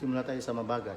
Simula tayo sa mabagay.